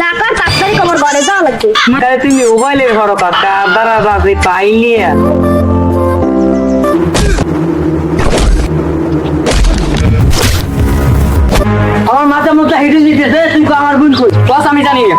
জাকার তাড়াতাড়ি কমর ঘরে যাওয়া লাগবে। তাহলে তুমি মোবাইলের ঘর কাকা দাঁড়া দাঁড়ি পাইলি আমার মাথা মতো হিটে দিতেছে তুই আমার বোন কই? আমি জানি না।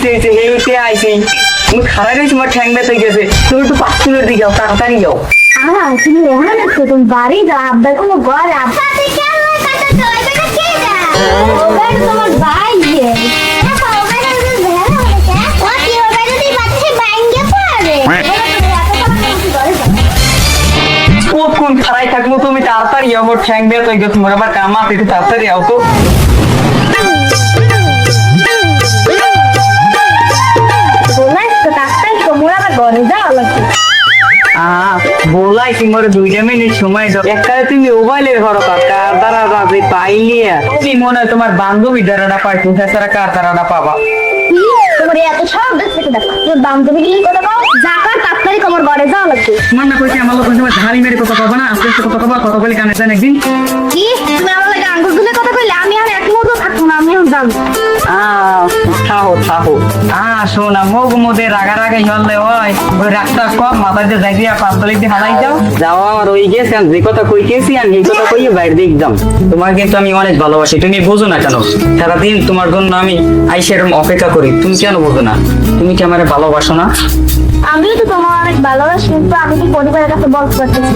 হেলতে আইছি। তুমি খারাপ তোমার ঠ্যাং গেছে। তুমি একটু দিকে যাও তাড়াতাড়ি যাও। আহা তুমি এখানে আছো তুমি বাড়ি যাও আব্বা কোনো ঘরে আব্বা তোমার ভাই কতক্ষণ খারাই থাকব তুমি? তাড়াতাড়ি যাও ঠ্যাং বেতে গেছে। তোমার আবার কাম আছে তাড়াতাড়ি যাও তো। তোমরা আহ বলাই তোমার দুইটা মিনিট সময় দাও। একবারে তুমি মোবাইলের ঘর কাকা দাঁড়া দাঁড়ি পাইলি তুমি মনে হয় তোমার বান্ধবী দ্বারাটা পাই তুমি তাছাড়া কার দ্বারাটা পাবা? কি? তোমার এত সব থেকে দেখো। তোর বান্ধবী কি কথা কও? জাকার তাড়াতাড়ি কমর ঘরে যাওয়া লাগবে তোমার না কইছি আমার লোক তোমার ঝাড়ি মেরে কথা কবা না আস্তে আস্তে কথা কবা কথা বলে কানে যান একদিন। কি? তুমি আমার লাগে আঙ্গুল গুলে কথা কইলে আমি আর এক মুহূর্ত থাকব না আমি এখন যাব। আহ থাহো থাহো। আ শোনা মুখ মধ্যে রাগা রাগা হলে হয়। ওই রাস্তা কম মাথা দিয়ে যাই দিয়া পাঁচতলি দিয়ে হালাই যাও। যাও আমার ওই গেছে যে কথা কইতেছি আমি এই কথা কইয়ে বাইরে দিক যাম তোমার কিন্তু আমি অনেক ভালোবাসি তুমি বোঝো না কেন? সারাদিন তোমার জন্য আমি আইসা এরকম অপেক্ষা করি তুমি কেন বুঝো না? তুমি কি আমার ভালোবাসো না? আমিও তো তোমার অনেক ভালোবাসি কিন্তু আমি কি পরিবারের কাছে বলতে পারতেছি না।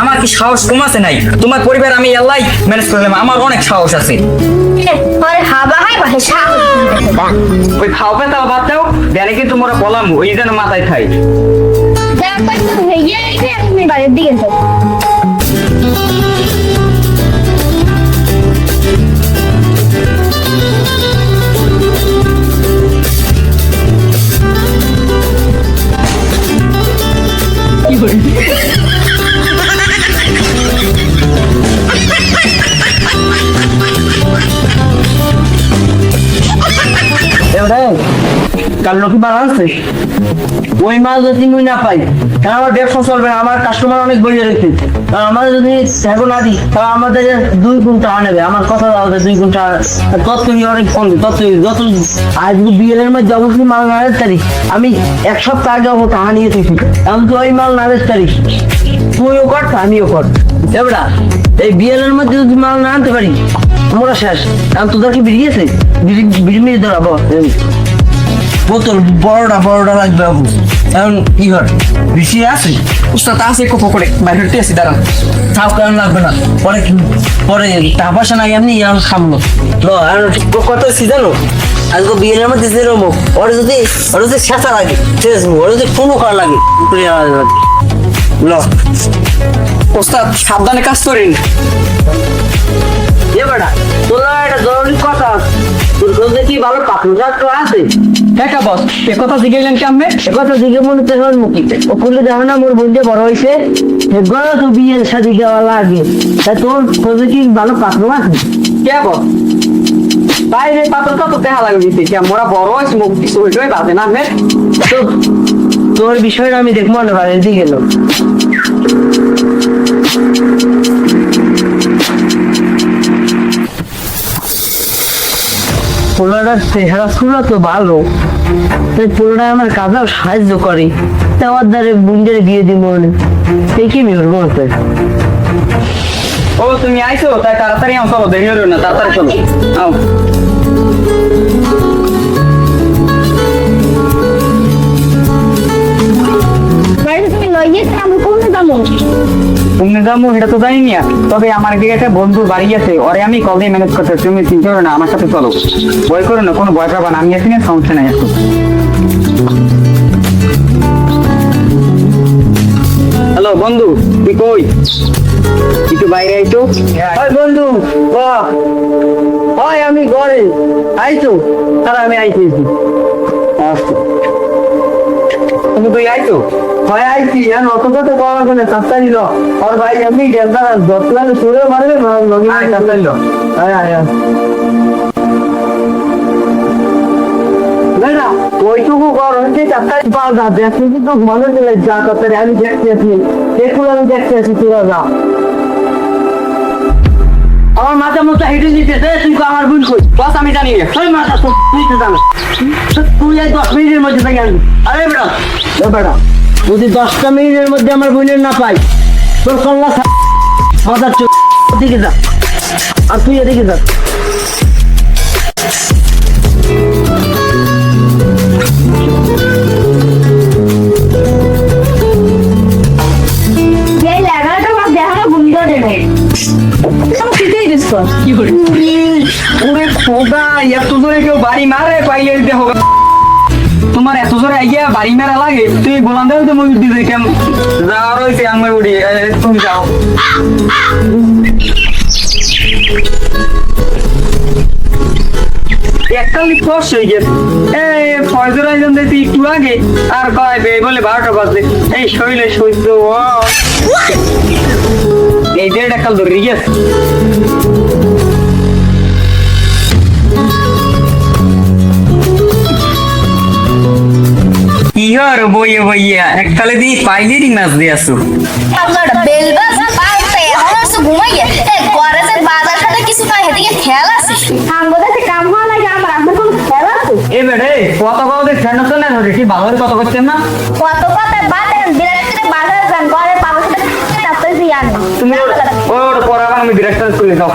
আমার কি সাহস কমাছে নাই? তোমার পরিবার আমি এলাই ম্যানেজ করলাম আমার অনেক সাহস আছে। আরে হাবা হাই বাহে সাহস ওই খাওয়াবে তাও বাদ দাও দেনে কিন্তু মোরা বলাম ওই যেন মাথায় খাই বাড়ির দিকে যাও। কাল মাল ওই মাল যদি মুই না পাই, তাহলে আমার ব্যবসা চলবে না, আমার কাস্টমার অনেক বেড়ে আমার যদি না দিই, তাহলে আমাদের দুই আমার কথা দুই অনেক কম তত যত মধ্যে অবশ্যই মাল না আমি এক সপ্তাহ আগে টাকা নিয়ে আমি তো ওই মাল না তুইও কর, আমিও কর। এবড়া এই বিয়ের মধ্যে যদি মাল না আনতে পারি আমরা শেষ। আমি তোদের কি বেরিয়েছে বোতল বড়টা বড়টা লাগবে। এখন কি হয় বেশি আছে? উস্তাদ আছে কত করে বাইরে টেসি দাঁড়ান। তাও কেমন লাগবে না। পরে কি পরে টাকা পয়সা নাই এমনি এখন খামলো ল আর কত হচ্ছে জানো? আজকে বিয়ের মধ্যে যেরকম ওর যদি ওর যদি শেষা লাগে শেষ ওর যদি কোনো কার লাগে ল। ওস্তাদ সাবধানে কাজ করেন। এ বেটা তোরা একটা জরুরি কথা আছে। তোর কাছে কি ভালো তো আছে? হ্যাঁ বস এ কথা জিজ্ঞেলেন কি আমি এ কথা জিজ্ঞে মনে তো হল মুখি ও করলে দেখো না মোর বন্ধু বড় হয়েছে এগুলো তো বিয়ের সাথে যাওয়া লাগে। তা তোর খোঁজে কি ভালো পাখরু আছে? কে বস? বাইরে পাত্র কত দেখা লাগবে দিতে কি মোরা বড় হয়েছে মুখ কিছু পারবে না তো তোর বিষয়টা আমি দেখব না দিয়ে গেল পোলাটার চেহারা সুরা তো ভালো। তাই পোলাটা আমার কাজেও সাহায্য করে। তা আমার দ্বারে বুন্ডের বিয়ে দিব মনে এই কি বিয়ে বলতে? ও তুমি আইছো? তাই তাড়াতাড়ি আও চলো দেরি হলো না তাড়াতাড়ি চলো। আও। তুমি যাব তো জানি না তবে আমার দিকে একটা বন্ধু বাড়ি আছে ওরে আমি কল দিয়ে ম্যানেজ করতে তুমি চিন্তা করো না আমার সাথে চলো। ভয় করো না কোনো ভয় পাবা না আমি আছি না সমস্যা নাই একটু হ্যালো বন্ধু তুই কই? একটু বাইরে আইতো? বন্ধু ও ওই আমি ঘরে। আইছো? তারা আমি আইতেছি। তুমি তুই আইতো হয় আইছি আর অত কত করা করে সাস্তা দিল আর ভাই আমি গেলতা দশ লাখ সুরে মারবে লগে আয়, সাস্তা আয় আয় ওইটুকু চারটা পাওয়া কিন্তু মনে দিলে যা করতে আমি দেখতে আছি। দেখুন আমি দেখতে আছি তোরা যা। আমার মাথা মতো হেঁটে দিতেছে তুই তো আমার ভুল কই বস আমি জানি না তুই মাথা তো তুই তো জানো তুই এই দশ মিনিটের মধ্যে আরে বেটা বেটা। যদি দশটা মিনিটের মধ্যে আমার বোনের না পাই তোর কল্লা মাথার চোখ দিকে যা। আর তুই এদিকে যা। দিস ওরে খোদা এত জোরে কেউ বাড়ি মারে পাইলে দিতে হবে। তোমার এত জোরে আইয়া বাড়ি মেরা লাগে তুই বলান দেও তো মুই দিতে কেম? যাও রইছে আমি এ, তুমি যাও। একটা হয়ে গেছে। একটু আর বে বলে বারোটা বাজে। এই শরীরে সহ্য এই গেছে। ইহর বইয়ে বইয়া এককালে দি পাইলেরই মাছ দিয়ে আসো। আপনার বেলবাস পাইতে এখন আছে ঘুমাইয়ে। এ ঘরে যে বাজার সাথে কিছু নাই হেদিকে খেয়াল আছে আমাদের কাম হওয়া লাগে আমার আমার কোনো খেলা আছে? এ বেড়ে কত কত ফ্রেন্ড আছে না ধরে কি ভালো কত করছেন না? কত কথা বাদ দেন বিরাট করে বাজার যান ঘরে বাবার সাথে দিয়ে তুমি ওর পরে আবার আমি ডিরেক্টর স্কুলে যাও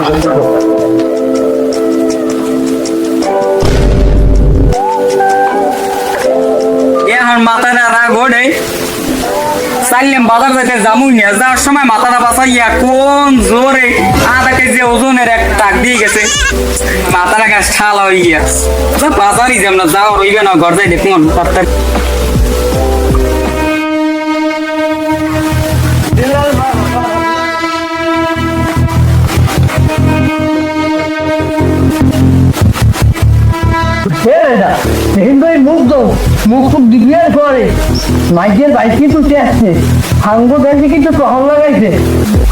এখন মাথাটা রাগ ওঠে। চাইলাম বাজার যেতে জামুই না যাওয়ার সময় মাথাটা বাঁচাইয়া কোন জোরে আধা কেজি ওজনের এক টাক দিয়ে গেছে। মাথাটা গাছ ঠালা হয়ে গিয়া। যা বাজারই যাম না হইবে রইবে না, ঘর যাই দেখুন কিন্তু এই মুখ তো মুখ খুব ডিক্লিয়ার করে মাইকের বাইক কিন্তু আসছে সাঙ্গ দেখে কিন্তু প্রহর লাগাইছে।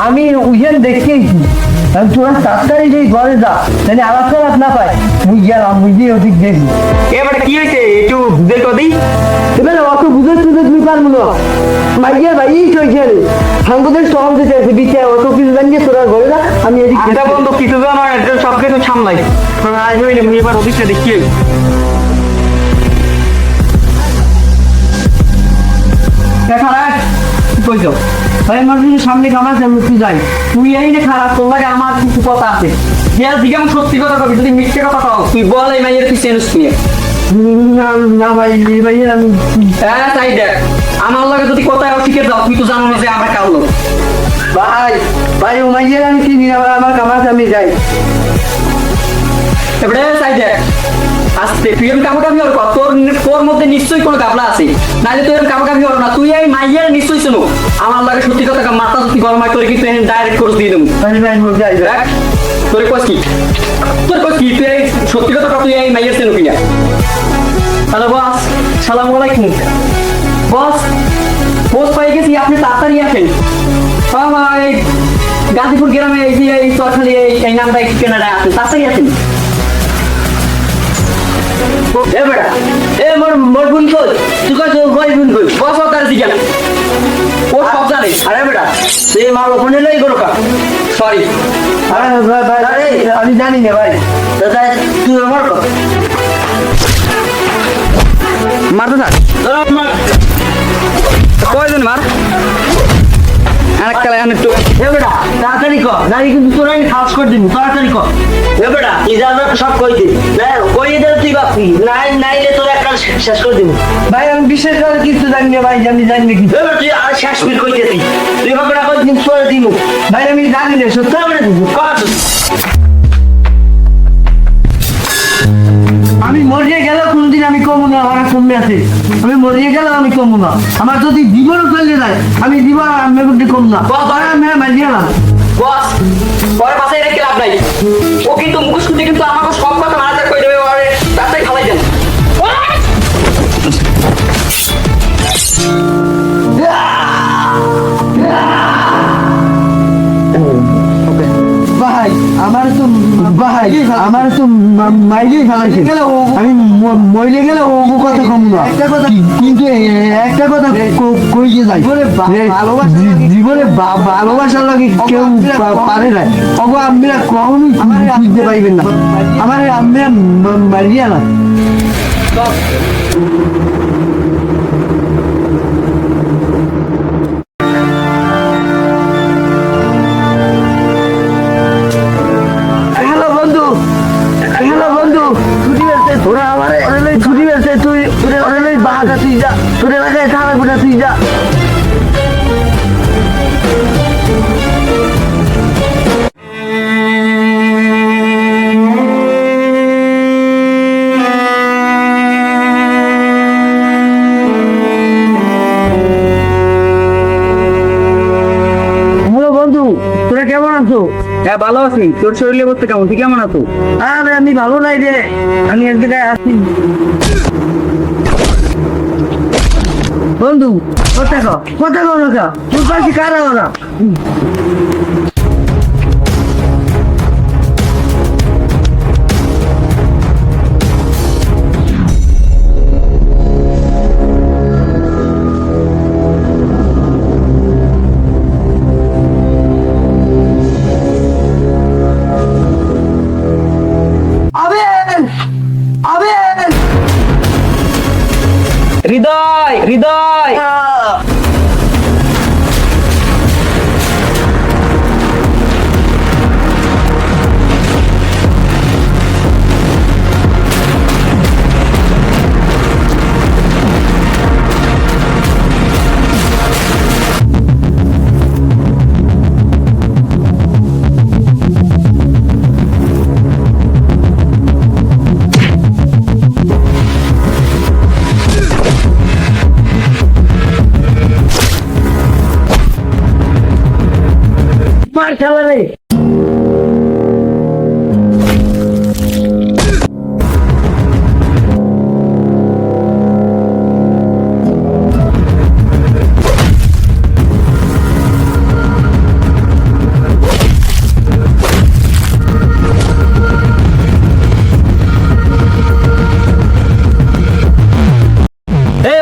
আমি উইজেন দেখেইছি আমি তোরা তাড়াতাড়ি যে ঘরে যা জানি আলাপ খারাপ না পায়। মুই গেলাম বুঝি ওদিক দেখি। এবারে কি হয়েছে? একটু বুঝে তো দিই। এবারে অত বুঝে তুই তুমি পারব না। মাইকের ভাই চলছে সাঙ্গদের সহজ দিতে আছে বিচার অত কিছু জানিয়ে তোরা ঘরে যা আমি এদিক আধা দেখছি। বন্ধু কিছু জানো সব কিছু সামলাই। আজ হইলে মুই এবার ওদিকটা দেখি। কইছো? ভাই আমার যদি সামনে কামাস আমি তুই যাই তুই এই যে খারাপ তোর লাগে আমার কিছু কথা আছে। ইয়ার দিকে আমি সত্যি কথা কবি যদি মিথ্যে কথা কও তুই বল এই মাইয়ের তুই চেঞ্জ নিয়ে? না না ভাই এই ভাই আমি হ্যাঁ তাই দেখ। আমার লাগে যদি কথায় শিখে দাও তুই তো জানো না যে আমরা কাল লোক ভাই ভাই উমাইয়ের আমি কি নিয়ে আমার কামাস আমি যাই। এবারে তাই দেখ। আস্তে তুই এরকম কামা কামি কর তোর তোর মধ্যে নিশ্চয়ই কোনো গাবলা আছে। নাহলে তুই এরকম কামা কামি কর না। তুই এই মাইয়ের নিশ্চয়ই শুনো আমার লাগে সত্যি কথা মাথা যদি গরম হয় তোর কিন্তু ডাইরেক্ট করে দিয়ে দেবো। তোর কস কি? তোর কস কি? তুই এই সত্যি কথা তুই এই মাইয়ের চেনো কিনা? হ্যালো বস সালাম আলাইকুম। বস বস পাই গেছি আপনি তাড়াতাড়ি আসেন। বাবা এই গাজীপুর গ্রামে এই যে এই চরখালি এই নামটা কেনাডায় আছে তাড়াতাড়ি আসেন। এ বেটা এ মোর মোর বোন কই? তুই কই তোর কই বোন কই? বস তার দিকে। ও সব জানে। আরে বেটা তুই মাল ওখানে লই করো কা সরি আরে ভাই ভাই আমি জানি না ভাই। দাদা তুই আমার কর মারতে থাক কয়জন মার? আর কালে আমি একটু। এ বেটা তাড়াতাড়ি কর। নাকি কিন্তু তোর খাস করে দিবি তাড়াতাড়ি কর। এ বেটা ইজাজত সব কই দিবি? না কই দে তুই বাপি নাই নাইলে তোর একটা শেষ করে দিবি। ভাই আমি বিশেষ করে কিছু জানি না ভাই আমি জানি না। কিছু এবার তুই আর শেষ করে কই তুই বাপটা কই দিন তোর দিমু? ভাই আমি জানি না সত্য আমরা দিবি কর। আমি মরিয়ে গেলেও কোনোদিন আমি কমবো না আমার কমে আছে। আমি মরিয়ে গেলেও আমি কমবো না। আমার যদি জীবনও চলে যায় আমি জীবন আমি কিন্তু কম না। আমি না বস পরে রেখে লাভ নাই? ও কিন্তু মুখোশ খুঁজে কিন্তু আমাকে সব কথা মারাতে করে দেবে তাড়াতাড়ি খালাই দেন। ভাই আমার তো ভাই আমার তো মাইলে ফেলাইছে আমি ম- মরে গেলে ও কথা কম না। কিন্তু একটা কথা ক- কই যে যাই। জীবনে ভালোবাসার লাগে কেউ পারে না। অগো আমরা কখনোই বুঝতে পাইবেন না। আমার আমরা মারিয়া না আছি তোর শরীরে বলতে কেমন? তুই কেমন আছো? আরে, আমি ভালো নাই রে। আমি এক জায়গায় আছি বন্ধু, কথা কোথায় কোথায় কো না তোর পাশে কারা ওরা? হৃদয় হৃদয়।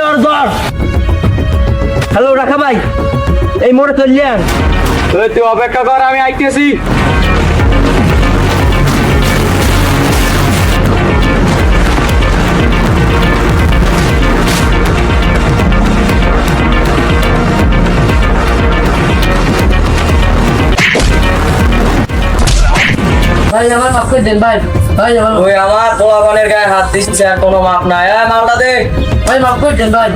ওর হ্যালো রাখা ভাই। এই মোড়ে চললেন এই তুই অপেক্ষা কর আমি আইতেছি। ভাই আমার মাফ করে দেন ভাই। ভাই আমার ওই আমার পোলাপানের গায়ে হাত দিচ্ছে আর কোনো মাপ নাই। মালটা দে। ভাই মাফ করে দেন ভাই।